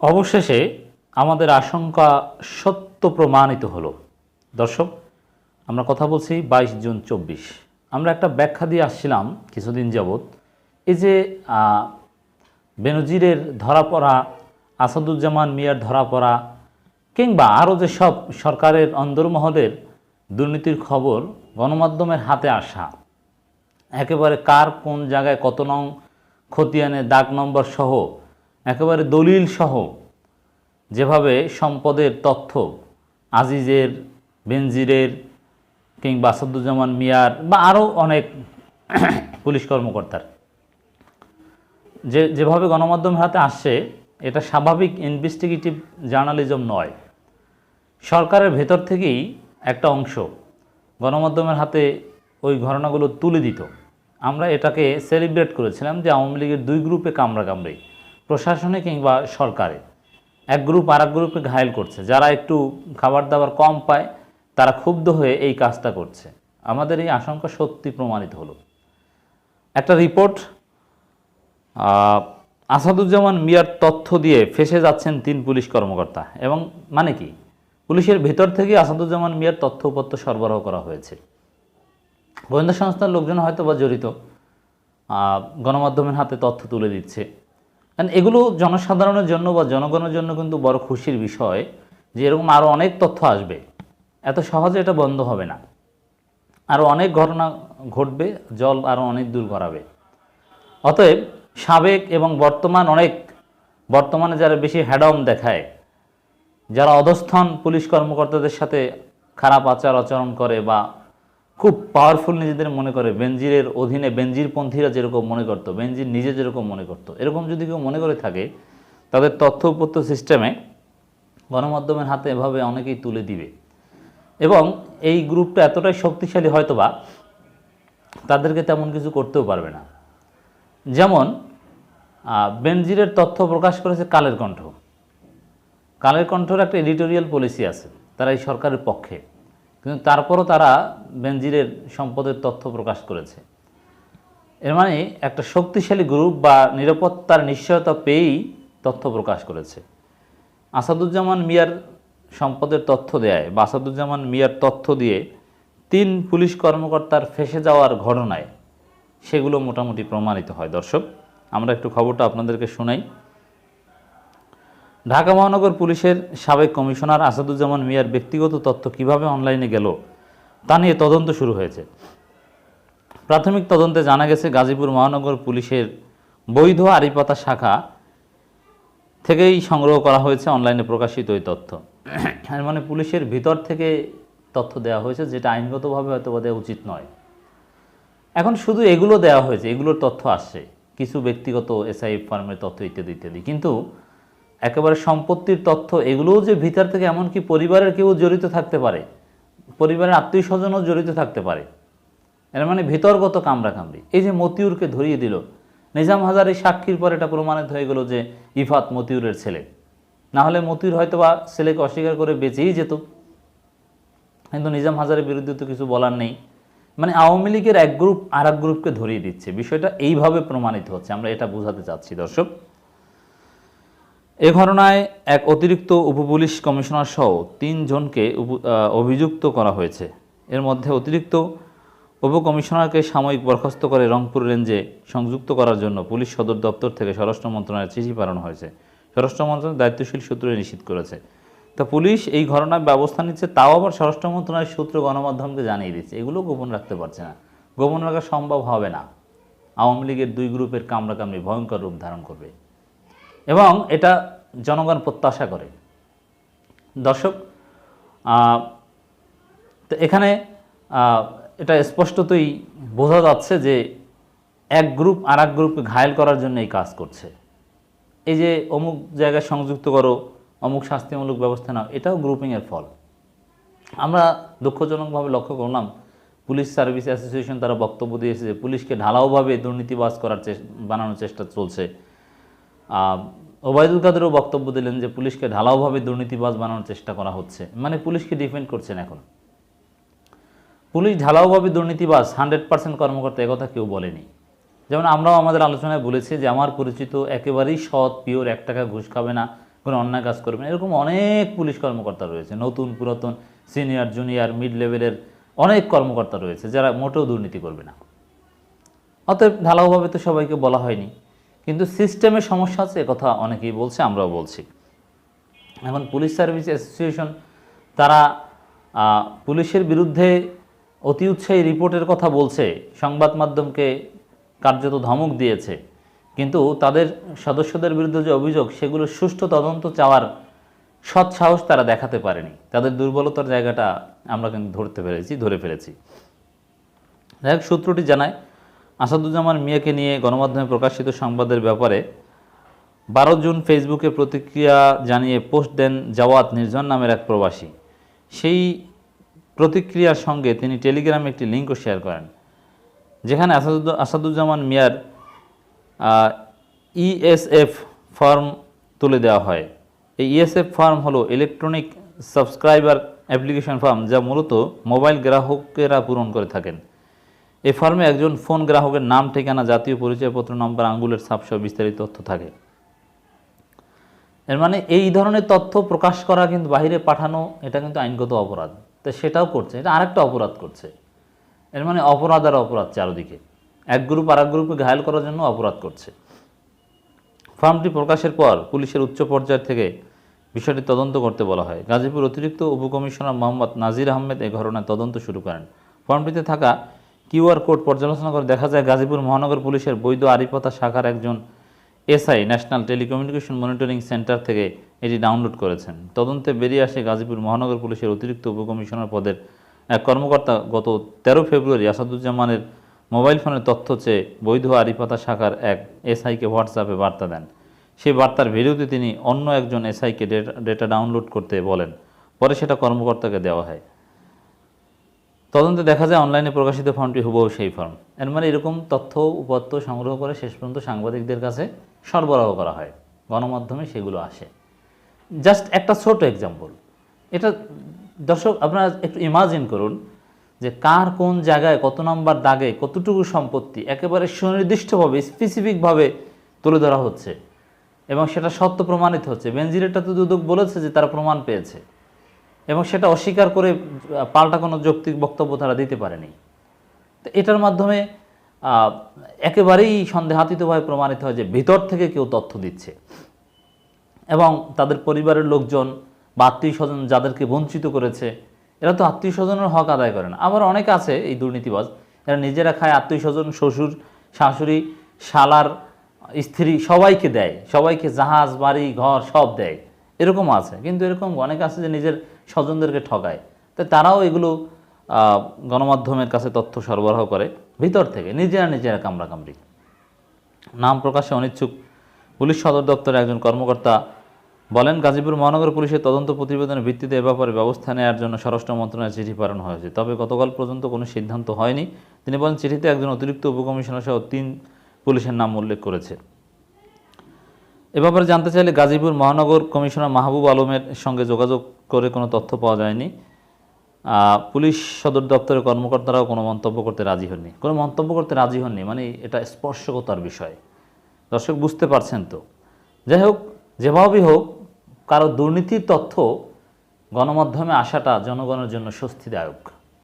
অবশেষে আমাদের আশঙ্কা সত্য প্রমাণিত হলো। দর্শক, আমরা কথা বলছি বাইশ জুন চব্বিশ। আমরা একটা ব্যাখ্যা দিয়ে আসছিলাম কিছুদিন যাবৎ। এই যে বেনজিরের ধরা পড়া আসাদুজ্জামান মিয়ার ধরা পড়া কিংবা আরও যে সব সরকারের অন্দরমহলের দুর্নীতির খবর গণমাধ্যমের হাতে আসা, একেবারে কার কোন জায়গায় কত নং খতিয়ানে দাগ নম্বর সহ একেবারে দলিল সহ যেভাবে সম্পদের তথ্য আজিজের, বেনজিরের কিংবা আসাদুজ্জামান মিয়ার বা আরও অনেক পুলিশ কর্মকর্তার। যে, যেভাবে গণমাধ্যমের হাতে আসছে, এটা স্বাভাবিক ইনভেস্টিগেটিভ জার্নালিজম নয়। সরকারের ভেতর থেকেই একটা অংশ গণমাধ্যমের হাতে ওই ঘটনাগুলো তুলে দিত। আমরা এটাকে সেলিব্রেট করেছিলাম যে আওয়ামী লীগের দুই গ্রুপে কামড়াকামড়ি। প্রশাসনে কিংবা সরকারে। এক গ্রুপ আর এক গ্রুপে ঘায়েল করছে। যারা একটু খাবার দাবার কম পায়, তারা ক্ষুব্ধ হয়ে এই কাজটা করছে। আমাদের এই আশঙ্কা সত্যি প্রমাণিত হলো। একটা রিপোর্ট আসাদুজ্জামান মিয়ার তথ্য দিয়ে ফেসে যাচ্ছেন তিন পুলিশ কর্মকর্তা। এবং মানে কি? পুলিশের ভেতর থেকে আসাদুজ্জামান মিয়ার তথ্য উপত্য সরবরাহ করা হয়েছে। গোয়েন্দা সংস্থার লোকজন হয়তো বা জড়িত গণমাধ্যমের হাতে তথ্য তুলে দিচ্ছে। কারণ এগুলো জনসাধারণের জন্য বা জনগণের জন্য কিন্তু বড় খুশির বিষয় যে এরকম আরও অনেক তথ্য আসবে। এত সহজে এটা বন্ধ হবে না। আরও অনেক ঘটনা ঘটবে, জল আরও অনেক দূর গড়াবে। অতএব সাবেক এবং বর্তমান অনেক, বর্তমানে যারা বেশি হ্যাডম দেখায়, যারা অধস্থন পুলিশ কর্মকর্তাদের সাথে খারাপ আচার আচরণ করে বা খুব পাওয়ারফুল নিজেদের মনে করে। বেনজিরের অধীনে বেনজির পন্থীরা যেরকম মনে করতো, বেনজির নিজে যেরকম মনে করতো, এরকম যদি কেউ মনে করে থাকে, তাদের তথ্য উপত্য সিস্টেমে গণমাধ্যমের হাতে এভাবে অনেকেই তুলে দিবে। এবং এই গ্রুপটা এতটাই শক্তিশালী হয়তোবা, তাদেরকে তেমন কিছু করতেও পারবে না। যেমন বেনজিরের তথ্য প্রকাশ করেছে কালের কণ্ঠ। কালের কণ্ঠর একটা এডিটোরিয়াল পলিসি আছে, তারা এই সরকারের পক্ষে। কিন্তু তারপরও তারা বেনজিরের সম্পদের তথ্য প্রকাশ করেছে। এর মানে একটা শক্তিশালী গ্রুপ বা নিরাপত্তার নিশ্চয়তা পেয়েই তথ্য প্রকাশ করেছে। আসাদুজ্জামান মিয়ার সম্পদের তথ্য দেয় বা আসাদুজ্জামান মিয়ার তথ্য দিয়ে তিন পুলিশ কর্মকর্তার ফেসে যাওয়ার ঘটনায় সেগুলো মোটামুটি প্রমাণিত হয়। দর্শক, আমরা একটু খবরটা আপনাদেরকে শোনাই। ঢাকা মহানগর পুলিশের সাবেক কমিশনার আসাদুজ্জামান মিয়ার ব্যক্তিগত তথ্য কীভাবে অনলাইনে গেল, তা নিয়ে তদন্ত শুরু হয়েছে। প্রাথমিক তদন্তে জানা গেছে, গাজীপুর মহানগর পুলিশের বৈধ আরিপাতা শাখা থেকেই সংগ্রহ করা হয়েছে অনলাইনে প্রকাশিত ওই তথ্য। মানে পুলিশের ভিতর থেকে তথ্য দেওয়া হয়েছে, যেটা আইনগতভাবে হয়তো দেওয়া উচিত নয়। এখন শুধু এগুলো দেওয়া হয়েছে, এগুলোর তথ্য আসছে। কিছু ব্যক্তিগত এসআই ফার্মের তথ্য ইত্যাদি ইত্যাদি। কিন্তু একেবারে সম্পত্তির তথ্য, এগুলোও যে ভিতর থেকে এমনকি পরিবারের কেউ জড়িত থাকতে পারে, পরিবারের আত্মীয় স্বজনও জড়িত থাকতে পারে। এর মানে ভিতরগত কামড়াকামড়ি। এই যে মতিউরকে ধরিয়ে দিল, নিজাম হাজারি সাক্ষীর পর এটা প্রমাণিত হয়ে গেল যে ইফাত মতিউরের ছেলে। না হলে মতিউর হয়তো বা ছেলেকে অস্বীকার করে বেঁচেই যেত। কিন্তু নিজাম হাজারের বিরুদ্ধে তো কিছু বলার নেই। মানে আওয়ামী লীগের এক গ্রুপ আর গ্রুপকে ধরিয়ে দিচ্ছে। বিষয়টা এইভাবে প্রমাণিত হচ্ছে। আমরা এটা বোঝাতে চাচ্ছি, দর্শক। এ ঘটনায় এক অতিরিক্ত উপপুলিশ কমিশনার সহ তিনজনকে অভিযুক্ত করা হয়েছে। এর মধ্যে অতিরিক্ত উপকমিশনারকে সাময়িক বরখাস্ত করে রংপুর রেঞ্জে সংযুক্ত করার জন্য পুলিশ সদর দপ্তর থেকে স্বরাষ্ট্র মন্ত্রণালয়ের চিঠি পাঠানো হয়েছে। স্বরাষ্ট্র মন্ত্রণালয় দায়িত্বশীল সূত্রে নিশ্চিত করেছে। তা পুলিশ এই ঘটনায় ব্যবস্থা নিচ্ছে, তাও আবার স্বরাষ্ট্র মন্ত্রণালয়ের সূত্র গণমাধ্যমকে জানিয়ে দিচ্ছে। এগুলো গোপন রাখতে পারছে না। গোপন রাখা সম্ভব হবে না। আওয়ামী লীগের দুই গ্রুপের কামড়াকামড়ি ভয়ঙ্কর রূপ ধারণ করবে। এবং এটা জনগণ প্রত্যাশা করে। দর্শক তো এখানে এটা স্পষ্টতই বোঝা যাচ্ছে যে এক গ্রুপ আর এক গ্রুপকে ঘায়েল করার জন্য এই কাজ করছে। এই যে অমুক জায়গায় সংযুক্ত করো, অমুক শাস্তিমূলক ব্যবস্থা নাও, এটাও গ্রুপিংয়ের ফল। আমরা দুঃখজনকভাবে লক্ষ্য করলাম, পুলিশ সার্ভিস অ্যাসোসিয়েশন তারা বক্তব্য দিয়েছে যে পুলিশকে ঢালাওভাবে দুর্নীতিবাজ করার বানানোর চেষ্টা চলছে। ওবায়দুল কাদেরও বক্তব্য দিলেন যে পুলিশকে ঢালাওভাবে দুর্নীতিবাজ বানানোর চেষ্টা করা হচ্ছে। মানে পুলিশকে ডিফেন্ড করছেন এখন। পুলিশ ঢালাওভাবে দুর্নীতিবাজ হান্ড্রেড পার্সেন্ট কর্মকর্তা একথা কেউ বলেনি। যেমন আমরাও আমাদের আলোচনায় বলেছি যে আমার পরিচিত একেবারেই সৎ পিওর এক টাকা ঘুষ খাবে না, কোনো অন্যায় কাজ করবে না, এরকম অনেক পুলিশ কর্মকর্তা রয়েছে, নতুন, পুরাতন সিনিয়র জুনিয়র মিড লেভেলের অনেক কর্মকর্তা রয়েছে যারা মোটেও দুর্নীতি করবে না। অতএব ঢালাওভাবে তো সবাইকে বলা হয়নি। কিন্তু সিস্টেমে সমস্যা আছে কথা অনেকেই বলছে, আমরাও বলছি। এখন পুলিশ সার্ভিস অ্যাসোসিয়েশন, তারা পুলিশের বিরুদ্ধে অতি উৎসাহী রিপোর্টের কথা বলছে, সংবাদ মাধ্যমকে কার্যত ধমক দিয়েছে, কিন্তু তাদের সদস্যদের বিরুদ্ধে যে অভিযোগ, সেগুলো সুষ্ঠু তদন্ত চাওয়ার সৎ সাহস তারা দেখাতে পারেনি। তাদের দুর্বলতার জায়গাটা আমরা কিন্তু ধরতে পেরেছি, ধরে ফেলেছি। যাই সূত্রটি জানায় আসাদুজ্জামান মিয়াকে নিয়ে গণমাধ্যমে প্রকাশিত সংবাদের ব্যাপারে বারো জুন ফেসবুকে প্রতিক্রিয়া জানিয়ে পোস্ট দেন জাওয়াত নির্জন নামের এক প্রবাসী। সেই প্রতিক্রিয়ার সঙ্গে তিনি টেলিগ্রামে একটি লিঙ্কও শেয়ার করেন, যেখানে আসাদুজ্জামান মিয়ার ইএসএফ ফর্ম তুলে দেওয়া হয়। এই ইএসএফ ফর্ম হলো ইলেকট্রনিক সাবস্ক্রাইবার অ্যাপ্লিকেশন ফর্ম যা মূলত মোবাইল গ্রাহকেরা পূরণ করে থাকেন। এই ফর্মে একজন ফোন গ্রাহকের নাম, ঠিকানা, জাতীয় পরিচয়পত্র, নম্বর, আঙ্গুলের ছাপসহ বিস্তারিত তথ্য থাকে। এর মানে এই ধরনের তথ্য প্রকাশ করা কিন্তু বাইরে পাঠানো, এটা কিন্তু আইনগত অপরাধ। তো সেটাও করছে, এটা আরেকটা অপরাধ করছে। এর মানে অপরাধ আর অপরাধ চারদিকে। এক গ্রুপ আর এক গ্রুপে ঘায়াল করার জন্য অপরাধ করছে। ফর্মটি প্রকাশের পর পুলিশের উচ্চ পর্যায় থেকে বিষয়টি তদন্ত করতে বলা হয়। গাজীপুর অতিরিক্ত উপকমিশনার মোহাম্মদ নাজির আহমেদ এ ঘটনায় তদন্ত শুরু করেন। ফর্মটিতে থাকা কিউআর কোড পর্যালোচনা করে দেখা যায় গাজীপুর মহানগর পুলিশের বৈধ আরিপতা শাখার একজন SI national telecommunication monitoring centre থেকে এটি ডাউনলোড করেছেন। তদন্তে বেরিয়ে আসে গাজীপুর মহানগর পুলিশের অতিরিক্ত উপকমিশনার পদের এক কর্মকর্তা গত তেরো ফেব্রুয়ারি আসাদুজ্জামানের মোবাইল ফোনের তথ্য চেয়ে বৈধ আরিপাতা শাখার এক এসআইকে হোয়াটসঅ্যাপে বার্তা দেন। সেই বার্তার ভিডিওতে তিনি অন্য একজন এসআইকে ডেটা ডাউনলোড করতে বলেন। পরে সেটা কর্মকর্তাকে দেওয়া হয়। তদন্তে দেখা যায় অনলাইনে প্রকাশিত ফর্মটি হুবহু সেই ফর্ম। এর মানে এরকম তথ্য উপাত্ত সংগ্রহ করে শেষ পর্যন্ত সাংবাদিকদের কাছে সরবরাহ করা হয়। গণমাধ্যমে সেগুলো আসে। জাস্ট একটা ছোট এক্সাম্পল এটা দর্শক, আপনারা একটু ইমাজিন করুন যে কার কোন জায়গায় কত নম্বর দাগে কতটুকু সম্পত্তি একেবারে সুনির্দিষ্টভাবে স্পেসিফিকভাবে তুলে ধরা হচ্ছে। এবং সেটা সত্য প্রমাণিত হচ্ছে। বেনজিরেটা তো দুদক বলেছে যে তারা প্রমাণ পেয়েছে। এবং সেটা অস্বীকার করে পাল্টা কোনো যৌক্তিক বক্তব্য তারা দিতে পারেনি। তো এটার মাধ্যমে একেবারেই সন্দেহাতীতভাবে প্রমাণিত হয় যে ভিতর থেকে কেউ তথ্য দিচ্ছে। এবং তাদের পরিবারের লোকজন বা আত্মীয় স্বজন যাদেরকে বঞ্চিত করেছে, এরা তো আত্মীয় স্বজনের হক আদায় করে না। আবার অনেক আছে এই দুর্নীতিবাজ, এরা নিজেরা খায় আত্মীয় স্বজন শ্বশুর, শাশুড়ি, শালার, স্ত্রী সবাইকে দেয়। সবাইকে জাহাজ, বাড়ি, ঘর সব দেয়। এরকম আছে, কিন্তু এরকম অনেক আছে যে নিজের স্বজনদেরকে ঠকায়। তো তারাও এগুলো গণমাধ্যমের কাছে তথ্য সরবরাহ করে, ভিতর থেকে নিজেরা নিজেরা কামড়াকামড়ি। নাম প্রকাশে অনিচ্ছুক পুলিশ সদর দপ্তরের একজন কর্মকর্তা বলেন, গাজীপুর মহানগর পুলিশের তদন্ত প্রতিবেদনের ভিত্তিতে এ ব্যাপারে ব্যবস্থা নেওয়ার জন্য স্বরাষ্ট্র মন্ত্রণালয়ে চিঠি পাঠানো হয়েছে। তবে গতকাল পর্যন্ত কোনো সিদ্ধান্ত হয়নি। তিনি বলেন, চিঠিতে একজন অতিরিক্ত উপকমিশনার সহ তিন পুলিশের নাম উল্লেখ করেছে। এ ব্যাপারে জানতে চাইলে গাজীপুর মহানগর কমিশনার মাহবুব আলমের সঙ্গে যোগাযোগ করে কোনো তথ্য পাওয়া যায়নি। পুলিশ সদর দপ্তরের কর্মকর্তারাও কোনো মন্তব্য করতে রাজি হননি। কোনো মন্তব্য করতে রাজি হননি মানে এটা স্পর্শকতার বিষয়। দর্শক বুঝতে পারছেন তো। যাই হোক, যেভাবেই হোক, কারও দুর্নীতির তথ্য গণমাধ্যমে আসাটা জনগণের জন্য স্বস্তিদায়ক।